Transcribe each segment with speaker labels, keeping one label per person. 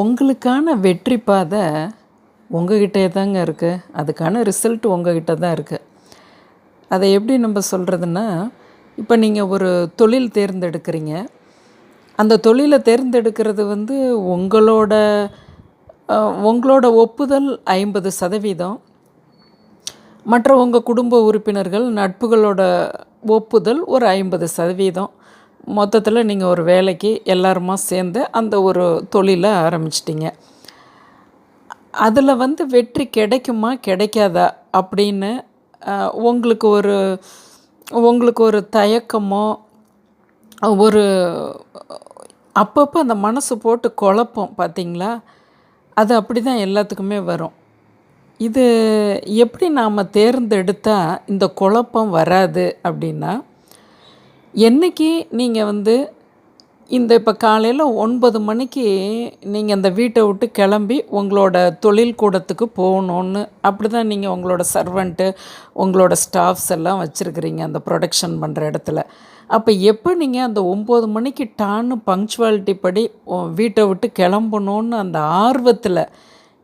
Speaker 1: உங்களுக்கான வெற்றி பாதை உங்ககிட்டே தாங்க இருக்குது அதுக்கான ரிசல்ட் உங்ககிட்ட தான் இருக்குது அதை எப்படி நம்ம சொல்கிறதுன்னா இப்போ நீங்கள் ஒரு தொழில் தேர்ந்தெடுக்கிறீங்க. அந்த தொழிலை தேர்ந்தெடுக்கிறது வந்து உங்களோட உங்களோட ஒப்புதல் ஐம்பது சதவீதம். மற்ற உங்கள் குடும்ப உறுப்பினர்கள் நட்புகளோட ஒப்புதல் ஒரு ஐம்பது சதவீதம். மொத்தத்தில் நீங்கள் ஒரு வேலைக்கு எல்லாருமா சேர்ந்து அந்த ஒரு தொழிலை ஆரம்பிச்சிட்டிங்க. அதில் வந்து வெற்றி கிடைக்குமா கிடைக்காதா? அப்படின்னு உங்களுக்கு ஒரு உங்களுக்கு ஒரு தயக்கமோ ஒரு அப்பப்போ அந்த மனசு போட்டு குழப்பம் பார்த்தீங்களா அது அப்படி தான் எல்லாத்துக்குமே வரும். இது எப்படி நாம் தேர்ந்தெடுத்தால் இந்த குழப்பம் வராது அப்படின்னா என்னைக்கு நீங்கள் வந்து இந்த இப்போ காலையில் ஒன்பது மணிக்கு நீங்கள் அந்த வீட்டை விட்டு கிளம்பி உங்களோட தொழில் கூடத்துக்கு போகணுன்னு அப்படி தான் நீங்கள் உங்களோட சர்வெண்ட்டு உங்களோட ஸ்டாஃப்ஸ் எல்லாம் வச்சுருக்கிறீங்க அந்த ப்ரொடக்ஷன் பண்ணுற இடத்துல. அப்போ எப்போ நீங்கள் அந்த ஒம்பது மணிக்கு டான்னு பங்க்சுவாலிட்டி படி வீட்டை விட்டு கிளம்பணுன்னு அந்த ஆர்வத்தில்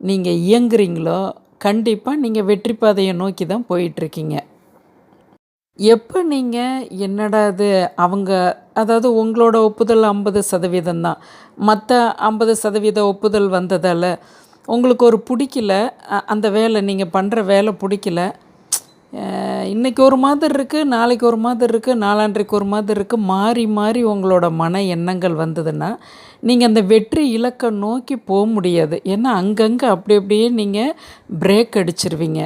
Speaker 1: நீங்கள் இயங்குறீங்களோ கண்டிப்பாக நீங்கள் வெற்றி பாதையை நோக்கி தான் போயிட்டுருக்கீங்க எப்போ நீங்கள் என்னடா இது அவங்க அதாவது உங்களோட ஒப்புதல் ஐம்பது சதவீதம் தான். மற்ற ஐம்பது சதவீத ஒப்புதல் வந்ததால் உங்களுக்கு ஒரு பிடிக்கல அந்த வேலை நீங்கள் பண்ணுற வேலை பிடிக்கல. இன்றைக்கி ஒரு மாதிரி இருக்குது நாளைக்கு ஒரு மாதிரி இருக்குது நாளான்றைக்கு ஒரு மாதிரி இருக்குது மாறி மாறி உங்களோட மன எண்ணங்கள் வந்ததுன்னா நீங்கள் அந்த வெற்றி இலக்கை நோக்கி போக முடியாது. ஏன்னா அங்கங்கே அப்படி அப்படியே நீங்கள் பிரேக் அடிச்சிருவீங்க.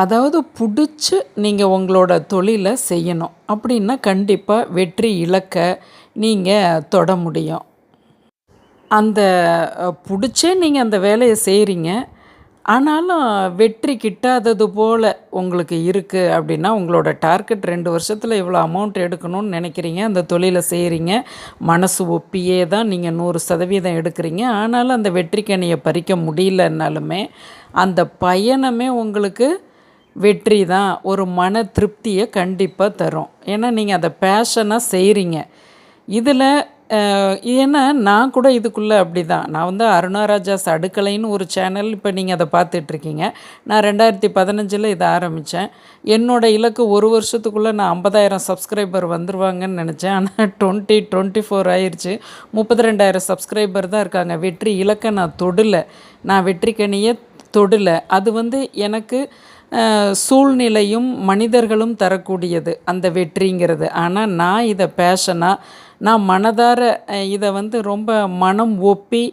Speaker 1: அதாவது பிடிச்சி நீங்கள் உங்களோட தொழிலை செய்யணும். அப்படின்னா கண்டிப்பாக வெற்றி இலக்கை நீங்கள் தொட முடியும். அந்த பிடிச்சே நீங்கள் அந்த வேலையை செய்கிறீங்க ஆனாலும் வெற்றி கிட்டாதது போல் உங்களுக்கு இருக்குது அப்படின்னா உங்களோட டார்கெட் ரெண்டு வருஷத்தில் இவ்வளோ அமௌண்ட் எடுக்கணும்னு நினைக்கிறீங்க. அந்த தொழிலை செய்கிறீங்க மனசு ஒப்பியே தான் நீங்கள் நூறு சதவீதம் எடுக்கிறீங்க. ஆனாலும் அந்த வெற்றிக்கணியை பறிக்க முடியலன்னாலுமே அந்த பயணமே உங்களுக்கு வெற்றி தான் ஒரு மன திருப்தியை கண்டிப்பாக தரும். ஏன்னா நீங்கள் அதை பேஷனாக செய்கிறீங்க இதில் ஏன்னா நான் கூட இதுக்குள்ளே அப்படி தான் நான் வந்து அருணாராஜாஸ் அடுக்கலைன்னு ஒரு சேனல் இப்போ நீங்கள் அதை பார்த்துட்ருக்கீங்க நான் ரெண்டாயிரத்தி பதினஞ்சில் இதை ஆரம்பித்தேன் என்னோட இலக்கு ஒரு வருஷத்துக்குள்ளே நான் ஐம்பதாயிரம் சப்ஸ்கிரைபர் வந்துருவாங்கன்னு நினச்சேன். ஆனால் டுவெண்ட்டி டுவெண்ட்டி ஃபோர் ஆயிடுச்சு முப்பத்தி ரெண்டாயிரம் சப்ஸ்கிரைபர் தான் இருக்காங்க. வெற்றி இலக்கை நான் தொடலை. நான் வெற்றிக்கணியை தொடலை. அது வந்து எனக்கு சூழ்நிலையும் மனிதர்களும் தரக்கூடியது அந்த வெற்றிங்கிறது. ஆனால் நான் இதை பேஷனாக நான் மனதார இதை வந்து ரொம்ப மனம் ஒப்பி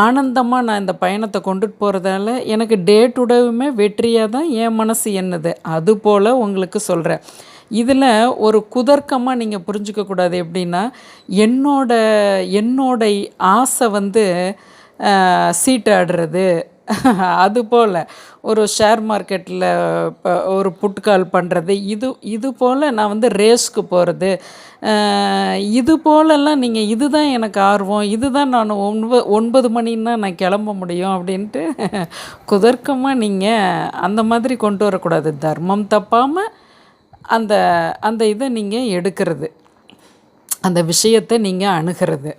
Speaker 1: ஆனந்தமாக நான் இந்த பயணத்தை கொண்டுட்டு போகிறதால எனக்கு டே டு டேவுமே வெற்றியாக தான் என் மனசு என்னது அதுபோல் உங்களுக்கு சொல்கிறேன் இதில் ஒரு குதர்க்கமாக நீங்கள் புரிஞ்சிக்கக்கூடாது எப்படின்னா என்னோட என்னோட ஆசை வந்து சீட்டாடுறது அது போல் ஒரு ஷேர் மார்க்கெட்டில் இப்போ ஒரு புட்கால் பண்ணுறது இது இது போல் நான் வந்து ரேஸ்க்கு போகிறது இது போலெல்லாம் நீங்கள் இதுதான் எனக்கு ஆர்வம் இதுதான் நான் ஒன்பது ஒன்பது மணின்னா நான் கிளம்ப முடியும் அப்படின்ட்டு குதர்க்கமாக நீங்கள் அந்த மாதிரி கொண்டு வரக்கூடாது. தர்மம் தப்பாமல் அந்த அந்த இதை நீங்கள் எடுக்கிறது. அந்த விஷயத்தை நீங்கள் அணுகிறது.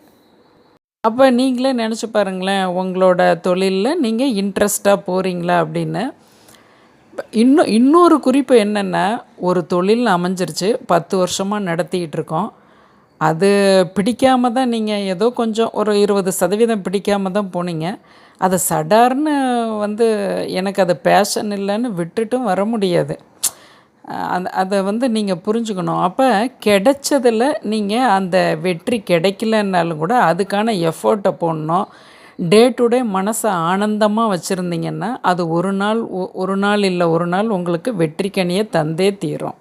Speaker 1: அப்போ நீங்களே நினச்சி பாருங்களேன் உங்களோட தொழிலில் நீங்கள் இன்ட்ரெஸ்டாக போகிறீங்களா அப்படின்னு. இன்னும் இன்னொரு குறிப்பு என்னென்னா ஒரு தொழில் அமைஞ்சிருச்சு பத்து வருஷமாக நடத்திக்கிட்டு இருக்கோம். அது பிடிக்காம தான் நீங்கள் ஏதோ கொஞ்சம் ஒரு இருபது சதவீதம் பிடிக்காம தான் போனீங்க. அதை சடார்னு வந்து எனக்கு அது பேஷன் இல்லைன்னு விட்டுட்டும் வர முடியாது. அந்த அதை வந்து நீங்கள் புரிஞ்சுக்கணும். அப்போ கிடைச்சதில் நீங்கள் அந்த வெற்றி கிடைக்கலன்னாலும் கூட அதுக்கான எஃபோர்ட்டை போடணும். டே டு டே மனசை ஆனந்தமாக வச்சுருந்தீங்கன்னா அது ஒரு நாள் ஒ- ஒரு நாள் இல்லை ஒரு நாள் உங்களுக்கு வெற்றிக்கனியை தந்தே தீரும்.